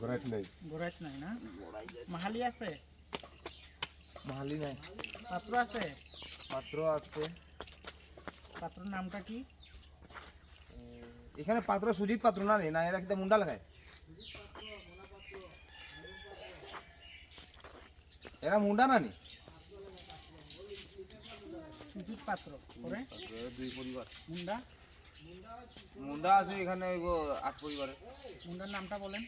ঘোরাইত নাই গোরাইত নাই না মাহালি আছে মাহালি নাই পাত্র আছে পাত্র আছে পাত্রর নামটা কি এখানে পাত্র সুজিত পাত্র না রে না এরা কিন্তু মুন্ডা লাগায় এরা মুন্ডা না নি সুজিত পাত্র করে দুই পরিবার মুন্ডা মুন্ডা আছে এখানে ওই গো আট পরিবারে। মুন্ডার নামটা বলেন।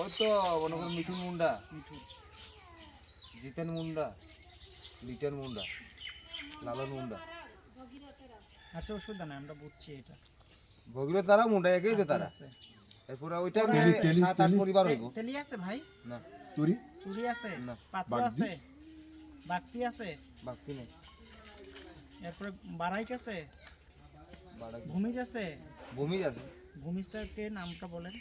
ওই তো মনে করুন মিঠুন মুন্ডা। জিতেন মুন্ডা লিটন মুন্ডা লালন মুন্ডা। আচ্ছা ওষুধ না আমরা বুঝছি এটা। ভগীরথ তারা মুন্ডা একই তো তারা। আছে এরপরে ওইটা তেলি, সাত আট পরিবার হইব। তেলি আছে ভাই? না। তুরি? চুরি আছে? না। পাত্র আছে? বাগতি আছে? বাকি নেই। এরপরে বারাইক আছে? ভূমিজ আছে ভূমিজ আছে ভূমিজটাকে নামটা বলেন?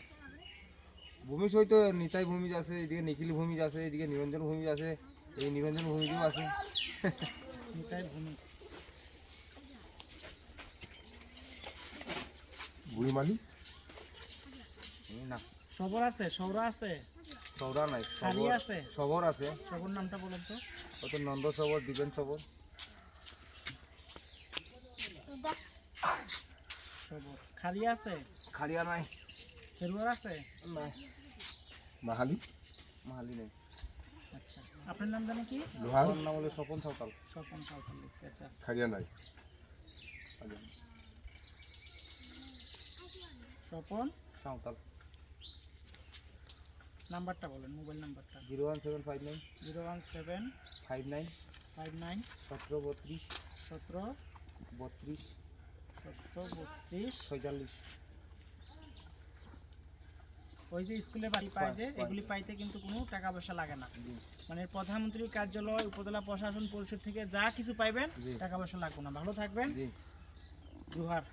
ভূমিজ হয়তো নিতাই ভূমিজ আছে এদিকে নিখিল ভূমিজ আছে এদিকে নিরঞ্জন ভূমিজ আছে এই নিরঞ্জন ভূমিজও আছে। নিতাই ভূমিজ বুড়িমালি না। সবর আছে সৌরা আছে? সৌরা নাই সবর আছে? সবর আছে। সবর নামটা বলেন তো। কত নন্দ সবর দিবেন সবর খালি আছে? খাড়িয়া নাই। খেরুয়ার আছে? নাই। মাহালি? মাহালি নেই। আচ্ছা। আপনার নাম জানে কি? লোহার? নাম হলো স্বপন সাঁওতাল। স্বপন সাঁওতাল লিখছে আচ্ছা। খারিয়া নাই। স্বপন? সাঁওতাল। নাম্বারটা বলেন মোবাইল নাম্বারটা। Zero one seven five nine. Zero one seven five nine. Five nine সতেরো বত্রিশ। সতেরো বত্রিশ। বত্রিশ। ছয়চল্লিশ। ওই যে স্কুলে বাড়ি পায় যে এগুলি পাইতে কিন্তু কোনো টাকা পয়সা লাগে না। মানে প্রধানমন্ত্রীর কার্যালয় উপজেলা প্রশাসন পরিষদ থেকে যা কিছু পাইবেন টাকা পয়সা লাগবে না। ভালো থাকবেন। জোহার।